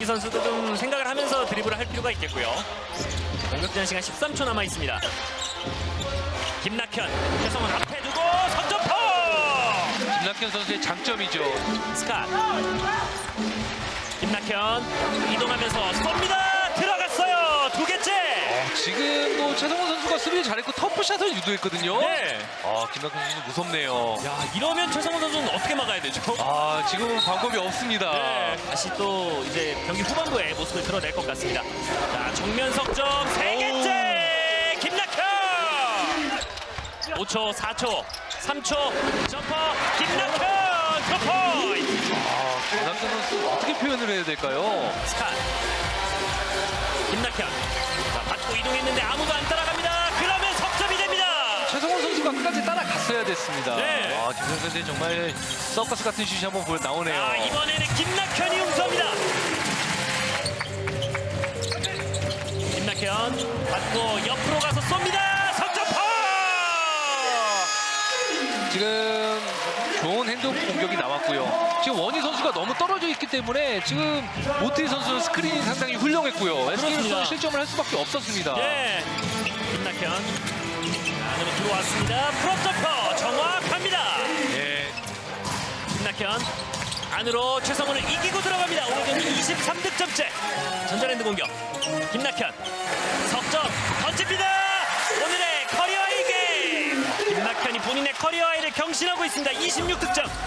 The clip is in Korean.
이 선수도 좀 생각을 하면서 드리블을 할 필요가 있겠고요. 공격 제한 시간 13초 남아 있습니다. 김낙현, 최성원 앞에 두고 선점포! 김낙현 선수의 장점이죠. 스캇. 김낙현 이동하면서 쏩니다. 들어갔어요. 두 개째. 지금도 최성원 선수가 수비를 잘했고 터프샷을 유도했거든요. 네. 아 김낙현 선수 무섭네요. 야 이러면 최성원 선수는 어떻게 막아야 되죠? 아 지금은 방법이 없습니다. 네, 다시 또 이제 경기 후반부에 모습을 드러낼 것 같습니다. 자, 정면 석점 세 개째 김낙현. 5초, 4초, 3초 점퍼 김낙현 투포인트. 아 김낙현 선수 어떻게 표현을 해야 될까요? 스캇. 김낙현. 따라갔어야 됐습니다. 네. 아 김성현 선수 정말 서커스 같은 슛이 한번 보여 나오네요. 아, 이번에는 김낙현이 웅서입니다. 김낙현 받고 옆으로 가서 쏩니다. 석점포! 지금 좋은 핸드 공격이 나왔고요. 지금 원희 선수가 너무 떨어져 있기 때문에 지금 모티 선수 스크린이 상당히 훌륭했고요. SK 그렇습니다. 선수는 실점을 할 수밖에 없었습니다. 네. 김낙현 안으로 들어왔습니다. 프롭 점 김낙현 안으로 최성훈을 이기고 들어갑니다. 오늘 경기 23득점째. 전자랜드 공격. 김낙현 석점 던집니다. 오늘의 커리어 1개. 김낙현이 본인의 커리어 하이를 경신하고 있습니다. 26득점.